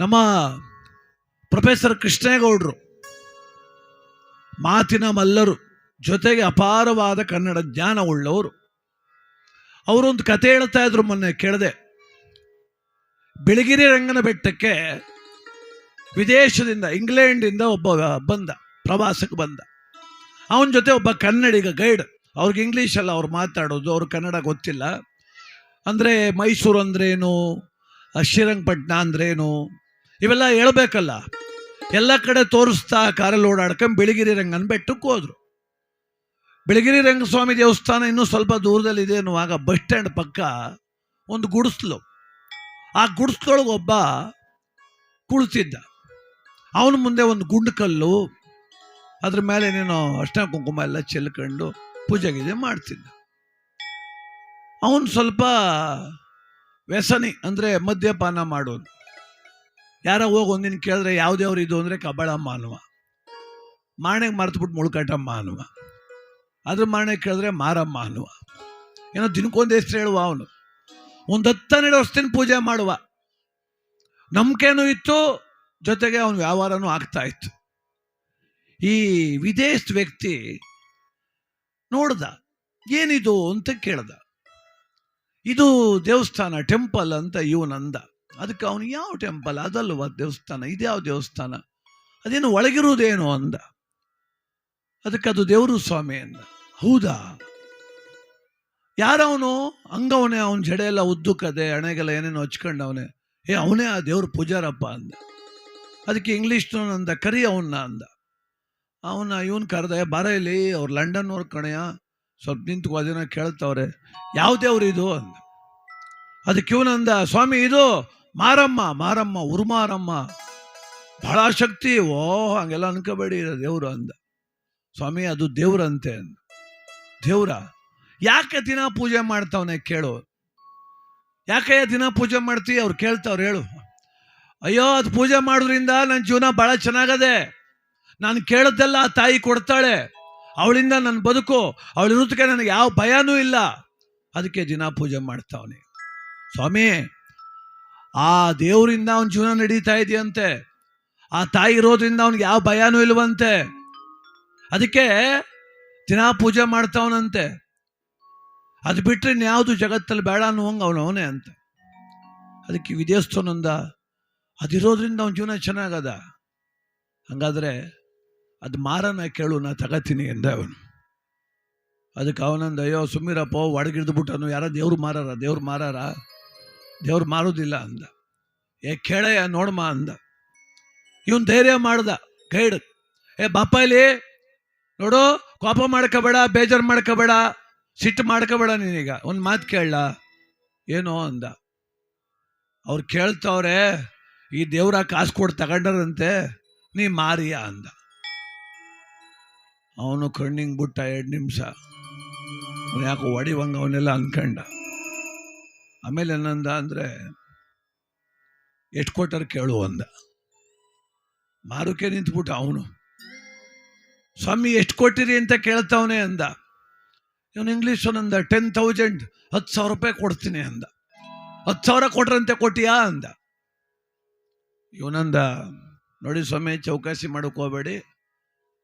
ನಮ್ಮ ಪ್ರೊಫೆಸರ್ ಕೃಷ್ಣೇಗೌಡರು ಮಾತಿನ ಮಲ್ಲರು, ಜೊತೆಗೆ ಅಪಾರವಾದ ಕನ್ನಡ ಜ್ಞಾನ ಉಳ್ಳವರು ಅವರೊಂದು ಕತೆ ಹೇಳ್ತಾ ಇದ್ರು ಮೊನ್ನೆ, ಕೇಳಿದೆ. ಬೆಳಗಿರಿ ರಂಗನ ಬೆಟ್ಟಕ್ಕೆ ವಿದೇಶದಿಂದ ಇಂಗ್ಲೆಂಡಿಂದ ಒಬ್ಬ ಬಂದ, ಪ್ರವಾಸಕ್ಕೆ ಬಂದ. ಅವನ ಜೊತೆ ಒಬ್ಬ ಕನ್ನಡಿಗ, ಗೈಡ್. ಅವ್ರಿಗೆ ಇಂಗ್ಲೀಷಲ್ಲ ಅವ್ರು ಮಾತಾಡೋದು, ಅವ್ರು ಕನ್ನಡ ಗೊತ್ತಿಲ್ಲ. ಅಂದರೆ ಮೈಸೂರು ಅಂದ್ರೇನು ಶ್ರೀರಂಗಪಟ್ಟಣ ಅಂದ್ರೇನು ಇವೆಲ್ಲ ಹೇಳ್ಬೇಕಲ್ಲ. ಎಲ್ಲ ಕಡೆ ತೋರಿಸ್ತಾ ಕಾರಲ್ಲಿ ಓಡಾಡ್ಕೊಂಡು ಬಿಳಿಗಿರಿ ರಂಗನ ಬೆಟ್ಟಕ್ಕೆ ಹೋದ್ರು. ಬಿಳಿಗಿರಿ ರಂಗಸ್ವಾಮಿ ದೇವಸ್ಥಾನ ಇನ್ನೂ ಸ್ವಲ್ಪ ದೂರದಲ್ಲಿದೆ ಅನ್ನುವಾಗ ಬಸ್ ಸ್ಟ್ಯಾಂಡ್ ಪಕ್ಕ ಒಂದು ಗುಡಿಸ್ಲು. ಆ ಗುಡಿಸ್ಲೊಳಗೆ ಒಬ್ಬ ಕುಳಿತಿದ್ದ. ಅವನ ಮುಂದೆ ಒಂದು ಗುಂಡು ಕಲ್ಲು ಅದ್ರ ಮೇಲೆ ಏನೇನೋ ಅಷ್ಟೇ ಕುಂಕುಮ ಎಲ್ಲ ಚೆಲ್ಕೊಂಡು ಪೂಜೆ ಗೀಜೆ ಮಾಡ್ತಿದ್ದ. ಅವನು ಸ್ವಲ್ಪ ವ್ಯಸನಿ ಅಂದರೆ ಮದ್ಯಪಾನ ಮಾಡೋನು ಯಾರೋ ಹೋಗಿ ಒಂದಿನ ಕೇಳಿದ್ರೆ ಯಾವ್ದ್ಯಾವ್ರು ಇದು ಅಂದರೆ ಕಬ್ಬಳಮ್ಮ ಅನ್ನುವ ಮಾಣೆಗೆ ಮರೆತುಬಿಟ್ಟು ಮುಳ್ಕಟಮ್ಮ ಅನ್ನುವ ಅದ್ರ ಮಾಣೆ ಕೇಳಿದ್ರೆ ಮಾರಮ್ಮ ಅನ್ನುವ ಏನೋ ದಿನಕ್ಕೊಂದು ಹೆಸರು ಹೇಳುವ ಅವನು. ಒಂದು ಹತ್ತನ್ನೆರಡು ವರ್ಷದಿಂದ ಪೂಜೆ ಮಾಡುವ. ನಂಬಿಕೆನೂ ಇತ್ತು, ಜೊತೆಗೆ ಅವನು ವ್ಯವಹಾರನೂ ಆಗ್ತಾ ಇತ್ತು. ಈ ವಿದೇಶದ ವ್ಯಕ್ತಿ ನೋಡ್ದ, ಏನಿದು ಅಂತ ಕೇಳ್ದ. ಇದು ದೇವಸ್ಥಾನ, ಟೆಂಪಲ್ ಅಂತ ಇವನಂದ. ಅದಕ್ಕೆ ಅವನು ಯಾವ ಟೆಂಪಲ್? ಅದಲ್ವ ದೇವಸ್ಥಾನ? ಇದ್ಯಾವ ದೇವಸ್ಥಾನ? ಅದೇನು ಒಳಗಿರುವುದೇನು ಅಂದ. ಅದಕ್ಕೆ ಅದು ದೇವರು ಸ್ವಾಮಿ ಅಂದ. ಹೌದಾ? ಯಾರವನು? ಹಂಗವನೇ ಅವನ ಜಡೆ ಎಲ್ಲ ಉದ್ದುಕದೆ, ಹಣೆಗೆಲ್ಲ ಏನೇನೋ ಹಚ್ಕೊಂಡವನೇ. ಏ, ಅವನೇ ಆ ದೇವ್ರ ಪೂಜಾರಪ್ಪ ಅಂದ. ಅದಕ್ಕೆ ಇಂಗ್ಲೀಷ್ನು ಅಂದ, ಕರಿ ಅವನ್ನ ಅಂದ. ಅವನ ಇವನ್ ಕರೆದ ಬಾರ ಇಲ್ಲಿ, ಅವ್ರು ಲಂಡನ್ ಅವ್ರ ಕಣೆಯ ಸ್ವಲ್ಪ ನಿಂತು ಅದನ್ನ ಕೇಳ್ತವ್ರೆ. ಯಾವ ದೇವ್ರು ಇದು? ಅಂದ. ಅದಕ್ಕೆ ಇವನಂದ, ಸ್ವಾಮಿ, ಇದು ಮಾರಮ್ಮ ಮಾರಮ್ಮ, ಉರುಮಾರಮ್ಮ. ಬಹಳ ಶಕ್ತಿ, ಓ, ಹಂಗೆಲ್ಲ ಅನ್ಕೋಬೇಡಿ ದೇವ್ರು ಅಂದ. ಸ್ವಾಮಿ, ಅದು ದೇವ್ರಂತೆ ಅಂದ. ದೇವ್ರ, ಯಾಕೆ ದಿನ ಪೂಜೆ ಮಾಡ್ತಾವನೆ ಕೇಳು. ಯಾಕೆ ದಿನ ಪೂಜೆ ಮಾಡ್ತೀವಿ ಅವ್ರು ಕೇಳ್ತಾವ್ರು, ಹೇಳು. ಅಯ್ಯೋ, ಅದು ಪೂಜೆ ಮಾಡೋದ್ರಿಂದ ನನ್ನ ಜೀವನ ಭಾಳ ಚೆನ್ನಾಗದೆ. ನಾನು ಕೇಳದ್ದೆಲ್ಲ ಆ ತಾಯಿ ಕೊಡ್ತಾಳೆ. ಅವಳಿಂದ ನನ್ನ ಬದುಕು ಅವಳಿರೋದಕ್ಕೆ ನನಗೆ ಯಾವ ಭಯನೂ ಇಲ್ಲ. ಅದಕ್ಕೆ ದಿನ ಪೂಜೆ ಮಾಡ್ತಾವನೆ. ಸ್ವಾಮಿ ಆ ದೇವರಿಂದ ಅವನ ಜೀವನ ನಡೀತಾ ಇದೆಯಂತೆ. ಆ ತಾಯಿ ಇರೋದ್ರಿಂದ ಅವನಿಗೆ ಯಾವ ಭಯನೂ ಇಲ್ವಂತೆ. ಅದಕ್ಕೆ ದಿನ ಪೂಜೆ ಮಾಡ್ತಾವನಂತೆ. ಅದು ಬಿಟ್ಟರೆ ಇನ್ಯಾವುದು ಜಗತ್ತಲ್ಲಿ ಬೇಡ ಅನ್ನುವಂಗೆ ಅವನು ಅವನೇ ಅಂತ. ಅದಕ್ಕೆ ವಿದೇಶಸ್ಥನಂದ ಅದಿರೋದ್ರಿಂದ ಅವನ ಜೀವನ ಚೆನ್ನಾಗದ. ಹಂಗಾದ್ರೆ ಅದು ಮಾರನ ಕೇಳು, ನಾ ತಗತೀನಿ ಎಂದ ಅವನು. ಅದಕ್ಕೆ ಅವನಂದ, ಅಯ್ಯೋ ಸುಮ್ಮಿರಪ್ಪ ಒಡಗಿಡ್ದು ಬಿಟ್ಟನು, ಯಾರ ದೇವ್ರು ಮಾರಾರ ದೇವ್ರು ಮಾರಾರ? ದೇವ್ರು ಮಾರೋದಿಲ್ಲ ಅಂದ. ಏ ಕೇಳಯ್ಯ ನೋಡಮ್ಮ ಅಂದ. ಇವನ್ ಧೈರ್ಯ ಮಾಡ್ದ, ಗೈಡ್. ಏ ಬಾಪ ಇಲ್ಲಿ, ನೋಡು, ಕೋಪ ಮಾಡ್ಕೋಬೇಡ, ಬೇಜಾರು ಮಾಡ್ಕೋಬೇಡ, ಸಿಟ್ಟು ಮಾಡ್ಕೋಬೇಡ ನೀನೀಗ. ಒಂದು ಮಾತು ಕೇಳಲ್ಲ ಏನೋ ಅಂದ. ಅವ್ರು ಕೇಳ್ತವ್ರೆ, ಈ ದೇವ್ರ ಕಾಸು ಕೊಟ್ಟು ತಗೊಂಡರಂತೆ, ನೀ ಮಾರಿಯ ಅಂದ. ಅವನು ಕಣ್ಣಿಂಗ್ ಬಿಟ್ಟ, ಎರಡು ನಿಮಿಷ. ಯಾಕೋ ಹೊಡಿವಂಗ ಅವನ್ನೆಲ್ಲ ಅನ್ಕಂಡ. ಆಮೇಲೆ ಏನಂದ ಅಂದರೆ ಎಷ್ಟು ಕೊಟ್ಟರು ಕೇಳು ಅಂದ. ಮಾರುಕೆ ನಿಂತ್ಬಿಟ್ಟ ಅವನು. ಸ್ವಾಮಿ ಎಷ್ಟು ಕೊಟ್ಟಿರಿ ಅಂತ ಕೇಳ್ತಾವನೆ ಅಂದ. ಇವನು ಇಂಗ್ಲೀಷ್ ಅಂದ ಟೆನ್ ತೌಸಂಡ್ ಹತ್ತು ಸಾವಿರ ರೂಪಾಯಿ ಕೊಡ್ತೀನಿ ಅಂದ. ಹತ್ತು ಸಾವಿರ ಕೊಟ್ರಂತೆ ಕೊಟ್ಟಿಯಾ ಅಂದ. ಇವನಂದ, ನೋಡಿ ಸ್ವಾಮಿ, ಚೌಕಾಸಿ ಹೋಗಬೇಡಿ.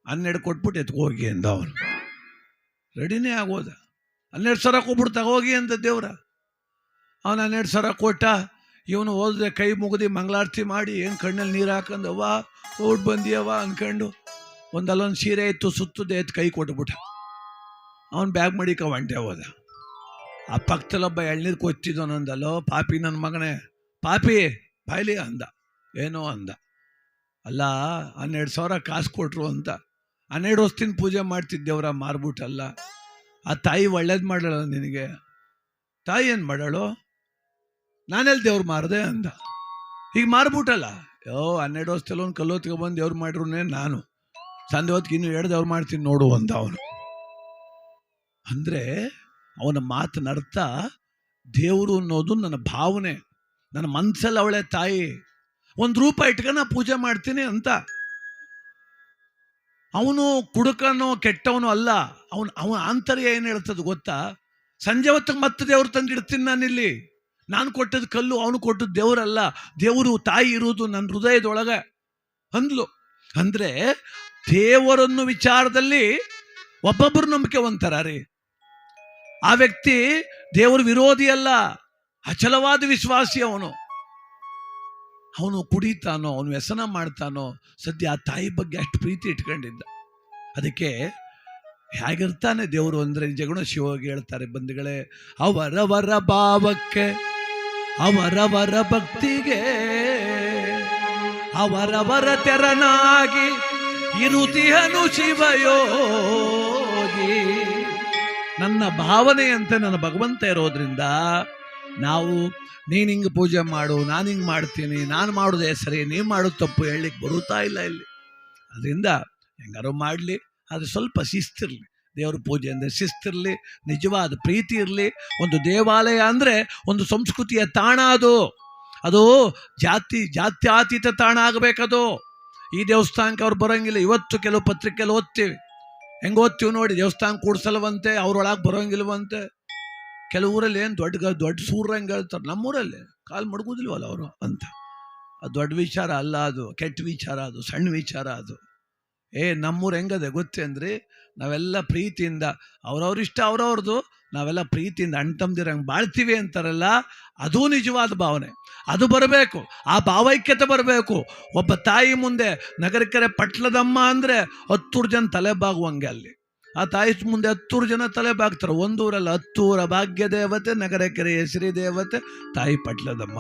ಹನ್ನೆರಡು ಕೊಟ್ಬಿಟ್ಟು ಎತ್ಕೊ ಹೋಗಿ ಅಂದ ಅವನು. ರೆಡಿನೇ ಆಗೋದ. ಹನ್ನೆರಡು ಸಾವಿರ ಕೊಟ್ಬಿಟ್ಟು ತಗೋಗಿ ಅಂತ ದೇವ್ರ. ಅವನು ಹನ್ನೆರಡು ಸಾವಿರ ಕೊಟ್ಟ. ಇವನು ಹೋದ್ರೆ ಕೈ ಮುಗಿದು ಮಂಗಳಾರತಿ ಮಾಡಿ ಏನು ಕಣ್ಣಲ್ಲಿ ನೀರು ಹಾಕೊಂಡು ಅವ್ವ, ಓಡ್ ಬಂದಿಯವ್ವ ಅನ್ಕೊಂಡು ಒಂದಲ್ಲೊಂದು ಸೀರೆ ಇತ್ತು ಸುತ್ತದೆ ಎತ್ತು ಕೈ ಕೊಟ್ಬಿಟ್ಟ. ಅವನು ಬ್ಯಾಗ್ ಮಡಿಕ ಒಂಟೆ ಹೋದ. ಆ ಪಕ್ಕದಲ್ಲೊಬ್ಬ ಎಳ್ನೀರು ಕೊಚ್ಚಿದವನಂದಲ್ಲೋ ಪಾಪಿ ನನ್ನ ಮಗನೇ, ಪಾಪಿ ಬಾಯ್ಲಿ ಅಂದ, ಏನೋ ಅಂದ. ಅಲ್ಲ, ಹನ್ನೆರಡು ಸಾವಿರ ಕಾಸು ಕೊಟ್ರು ಅಂತ. ಹನ್ನೆರಡು ವರ್ಷದಿಂದ ಪೂಜೆ ಮಾಡ್ತಿದ್ದೇವ್ರ ಮಾರ್ಬಿಟ್ಟಲ್ಲ ಆ ತಾಯಿ ಒಳ್ಳೇದು ಮಾಡಲ್ಲ ನಿನಗೆ? ತಾಯಿ ಏನು ಮಾಡಾಳು? ನಾನೆಲ್ಲಿ ದೇವ್ರು ಮಾರದೆ ಅಂದ. ಈಗ ಮಾರ್ಬಿಟ್ಟಲ್ಲ. ಯೋ, ಹನ್ನೆರಡು ವರ್ಷ ಒಂದು ಕಲ್ಲು ಬಂದು ದೇವ್ರು ಮಾಡಿರೋನೇ ನಾನು. ಸಂಜೆ ಹೊತ್ತಿಗೆ ಇನ್ನು ಎರಡು ದೇವ್ರು ಮಾಡ್ತೀನಿ ನೋಡು ಅಂತ ಅವನು. ಅಂದರೆ ಅವನ ಮಾತಿನ ಅರ್ಥ ದೇವರು ಅನ್ನೋದು ನನ್ನ ಭಾವನೆ. ನನ್ನ ಮನಸ್ಸಲ್ಲಿ ಅವಳೆ ತಾಯಿ. ಒಂದು ರೂಪ ಇಟ್ಕೊಂಡು ಪೂಜೆ ಮಾಡ್ತೀನಿ ಅಂತ. ಅವನು ಕುಡುಕನೋ ಕೆಟ್ಟವನು ಅಲ್ಲ. ಅವನು, ಅವನ ಆಂತರ್ಯ ಏನು ಹೇಳ್ತದೆ ಗೊತ್ತಾ? ಸಂಜೆ ಹೊತ್ತಿಗೆ ಮತ್ತೆ ದೇವ್ರು ತಂದಿಡ್ತೀನಿ ನಾನಿಲ್ಲಿ. ನಾನು ಕೊಟ್ಟದ ಕಲ್ಲು, ಅವನು ಕೊಟ್ಟದ್ದು ದೇವರಲ್ಲ. ದೇವರು ತಾಯಿ ಇರುವುದು ನನ್ನ ಹೃದಯದೊಳಗೆ. ಅಂದ್ಲು. ಅಂದರೆ ದೇವರನ್ನು ವಿಚಾರದಲ್ಲಿ ಒಬ್ಬೊಬ್ಬರು ನಂಬಿಕೆ ಹೊಂತಾರ ರೀ ಆ ವ್ಯಕ್ತಿ ದೇವರ ವಿರೋಧಿ ಅಲ್ಲ ಅಚಲವಾದ ವಿಶ್ವಾಸಿ ಅವನು. ಅವನು ಕುಡಿತಾನೋ, ಅವನು ವ್ಯಸನ ಮಾಡ್ತಾನೋ, ಸದ್ಯ ಆ ತಾಯಿ ಬಗ್ಗೆ ಅಷ್ಟು ಪ್ರೀತಿ ಇಟ್ಕೊಂಡಿದ್ದ. ಅದಕ್ಕೆ ಹೇಗಿರ್ತಾನೆ ದೇವರು ಅಂದ್ರೆ ಜಗಣ ಶಿವಗೆ ಹೇಳ್ತಾರೆ ಬಂಧುಗಳೇ, ಅವರವರ ಭಾವಕ್ಕೆ ಅವರವರ ಭಕ್ತಿಗೆ ಅವರವರ ತೆರನಾಗಿ ಇರುತಿಹನು ಶಿವಯೋಗಿ. ನನ್ನ ಭಾವನೆಯಂತೆ ನನ್ನ ಭಗವಂತ ಇರೋದ್ರಿಂದ ನಾವು, ನೀನು ಹಿಂಗೆ ಪೂಜೆ ಮಾಡು, ನಾನು ಹಿಂಗೆ ಮಾಡ್ತೀನಿ, ನಾನು ಮಾಡೋದೇ ಸರಿ ನೀವು ಮಾಡೋದು ತಪ್ಪು ಹೇಳಲಿಕ್ಕೆ ಬರುತ್ತಾ ಇಲ್ಲ ಇಲ್ಲಿ. ಅದರಿಂದ ಹೆಂಗಾರು ಮಾಡಲಿ ಅದು ಸ್ವಲ್ಪ ಶಿಸ್ತಿರಲಿ. ದೇವ್ರ ಪೂಜೆ ಅಂದರೆ ಶಿಸ್ತಿರಲಿ ನಿಜವಾದ ಪ್ರೀತಿ ಇರಲಿ. ಒಂದು ದೇವಾಲಯ ಅಂದರೆ ಒಂದು ಸಂಸ್ಕೃತಿಯ ತಾಣ ಅದು. ಅದು ಜಾತಿ, ಜಾತ್ಯಾತೀತ ತಾಣ ಆಗಬೇಕದು. ಈ ದೇವಸ್ಥಾನಕ್ಕೆ ಅವ್ರು ಬರೋಂಗಿಲ್ಲ. ಇವತ್ತು ಕೆಲವು ಪತ್ರಿಕೆಯಲ್ಲಿ ಓದ್ತೀವಿ. ಹೆಂಗೆ ಓದ್ತೀವಿ ನೋಡಿ, ದೇವಸ್ಥಾನ ಕೂಡಿಸಲ್ವಂತೆ ಅವ್ರೊಳಗೆ ಬರೋಂಗಿಲ್ವಂತೆ. ಕೆಲವು ಊರಲ್ಲಿ ಏನು ದೊಡ್ಡ ದೊಡ್ಡ ಸೂರ್ಯಂಗೆ ಹೇಳ್ತಾರೆ? ನಮ್ಮೂರಲ್ಲಿ. ಕಾಲು ಮಡಗುದಿಲ್ವಲ್ಲ ಅವರು ಅಂತ. ಅದು ದೊಡ್ಡ ವಿಚಾರ ಅಲ್ಲ ಅದು, ಕೆಟ್ಟ ವಿಚಾರ ಅದು ಸಣ್ಣ ವಿಚಾರ ಅದು. ಏ, ನಮ್ಮೂರು ಹೆಂಗದೆ ಗೊತ್ತೇ ಅಂದ್ರಿ? ನಾವೆಲ್ಲ ಪ್ರೀತಿಯಿಂದ, ಅವ್ರವ್ರ ಇಷ್ಟ ಅವ್ರವ್ರದ್ದು, ನಾವೆಲ್ಲ ಪ್ರೀತಿಯಿಂದ ಹಂಗೆ ಬಾಳ್ತೀವಿ ಅಂತಾರಲ್ಲ, ಅದೂ ನಿಜವಾದ ಭಾವನೆ. ಅದು ಬರಬೇಕು, ಆ ಭಾವೈಕ್ಯತೆ ಬರಬೇಕು. ಒಬ್ಬ ತಾಯಿ ಮುಂದೆ ನಗರಕೆರೆ ಪಟ್ಲದಮ್ಮ ಅಂದರೆ ಹತ್ತೂರು ಜನ ತಲೆ ಬಾಗುವಂಗೆ ಅಲ್ಲಿ. ಆ ತಾಯಿ ಮುಂದೆ ಹತ್ತೂರು ಜನ ತಲೆ ಬಾಗ್ತಾರೆ. ಒಂದೂರಲ್ಲಿ ಹತ್ತೂರ ಭಾಗ್ಯ ದೇವತೆ ನಗರಕೆರೆ ಹೆಸರಿ ದೇವತೆ, ತಾಯಿ ಪಟ್ಲದಮ್ಮ.